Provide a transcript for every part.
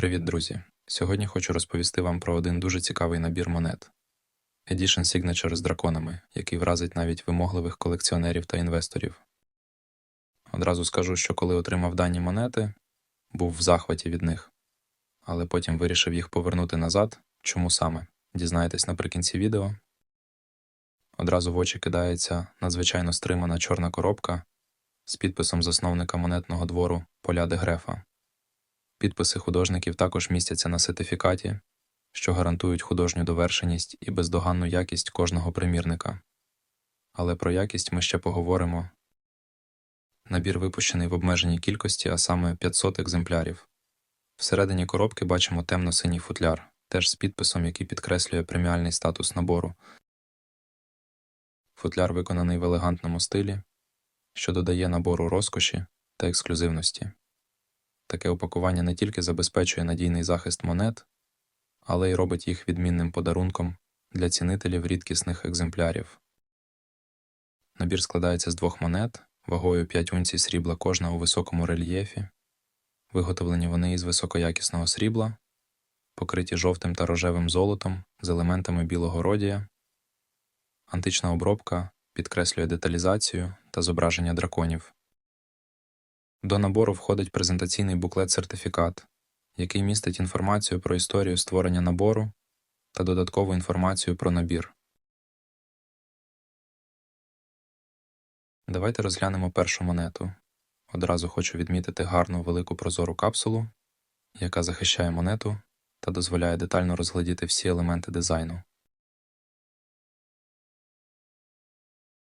Привіт, друзі! Сьогодні хочу розповісти вам про один дуже цікавий набір монет Edition Signature з драконами, який вразить навіть вимогливих колекціонерів та інвесторів. Одразу скажу, що коли отримав дані монети, був в захваті від них, але потім вирішив їх повернути назад. Чому саме? Дізнаєтесь наприкінці відео. Одразу в очі кидається надзвичайно стримана чорна коробка з підписом засновника монетного двору Поля де Грефа. Підписи художників також містяться на сертифікаті, що гарантують художню довершеність і бездоганну якість кожного примірника. Але про якість ми ще поговоримо. Набір випущений в обмеженій кількості, а саме 500 екземплярів. Всередині коробки бачимо темно-синій футляр, теж з підписом, який підкреслює преміальний статус набору. Футляр виконаний в елегантному стилі, що додає набору розкоші та ексклюзивності. Таке упакування не тільки забезпечує надійний захист монет, але й робить їх відмінним подарунком для цінителів рідкісних екземплярів. Набір складається з двох монет вагою 5 унцій срібла кожна у високому рельєфі. Виготовлені вони із високоякісного срібла, покриті жовтим та рожевим золотом з елементами білого родія. Антична обробка підкреслює деталізацію та зображення драконів. До набору входить презентаційний буклет-сертифікат, який містить інформацію про історію створення набору та додаткову інформацію про набір. Давайте розглянемо першу монету. Одразу хочу відмітити гарну велику прозору капсулу, яка захищає монету та дозволяє детально розглядіти всі елементи дизайну.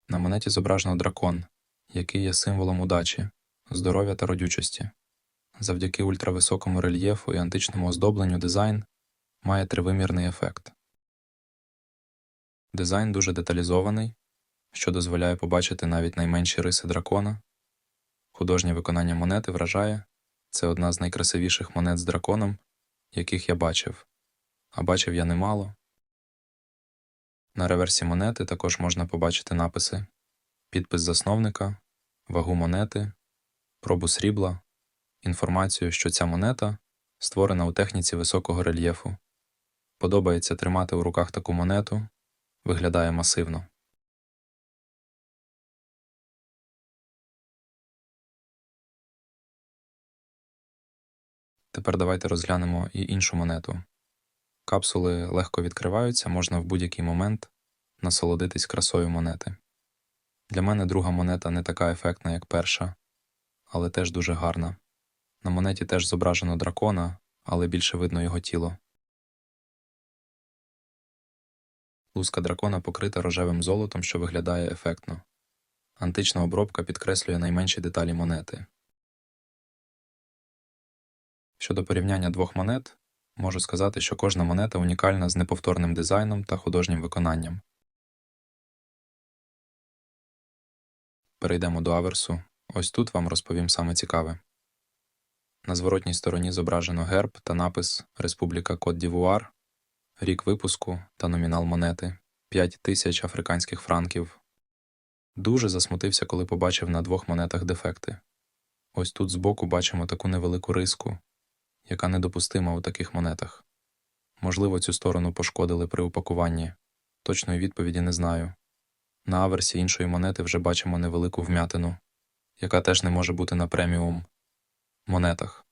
На монеті зображено дракон, який є символом удачі здоров'я та родючості. Завдяки ультрависокому рельєфу і античному оздобленню дизайн має тривимірний ефект. Дизайн дуже деталізований, що дозволяє побачити навіть найменші риси дракона. Художнє виконання монети вражає це одна з найкрасивіших монет з драконом, яких я бачив, а бачив я немало. На реверсі монети також можна побачити написи підпис засновника, вагу монети, пробу срібла, інформацію, що ця монета створена у техніці високого рельєфу. Подобається тримати у руках таку монету, виглядає масивно. Тепер давайте розглянемо і іншу монету. Капсули легко відкриваються, можна в будь-який момент насолодитись красою монети. Для мене друга монета не така ефектна, як перша, але теж дуже гарна. На монеті теж зображено дракона, але більше видно його тіло. Луска дракона покрита рожевим золотом, що виглядає ефектно. Антична обробка підкреслює найменші деталі монети. Щодо порівняння двох монет, можу сказати, що кожна монета унікальна з неповторним дизайном та художнім виконанням. Перейдемо до аверсу. Ось тут вам розповім саме цікаве. На зворотній стороні зображено герб та напис Республіка Кот Дівуар, рік випуску та номінал монети 5 тисяч африканських франків. Дуже засмутився, коли побачив на двох монетах дефекти. Ось тут збоку бачимо таку невелику риску, яка недопустима у таких монетах. Можливо, цю сторону пошкодили при упакуванні. Точної відповіді не знаю. На аверсі іншої монети вже бачимо невелику вмятину яка теж не може бути на преміум монетах.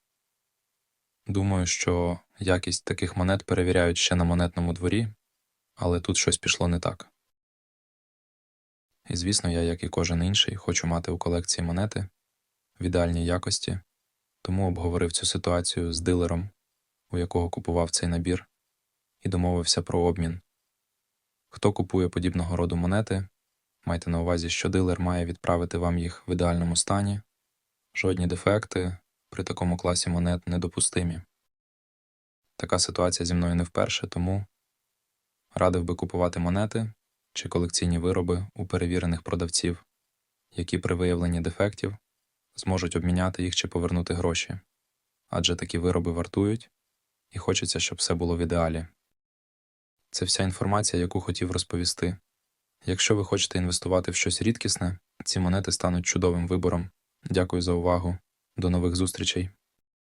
Думаю, що якість таких монет перевіряють ще на монетному дворі, але тут щось пішло не так. І звісно, я, як і кожен інший, хочу мати у колекції монети в ідеальній якості, тому обговорив цю ситуацію з дилером, у якого купував цей набір, і домовився про обмін. Хто купує подібного роду монети, Майте на увазі, що дилер має відправити вам їх в ідеальному стані, жодні дефекти при такому класі монет недопустимі. Така ситуація зі мною не вперше, тому радив би купувати монети чи колекційні вироби у перевірених продавців, які при виявленні дефектів зможуть обміняти їх чи повернути гроші, адже такі вироби вартують і хочеться, щоб все було в ідеалі. Це вся інформація, яку хотів розповісти. Якщо ви хочете інвестувати в щось рідкісне, ці монети стануть чудовим вибором. Дякую за увагу. До нових зустрічей!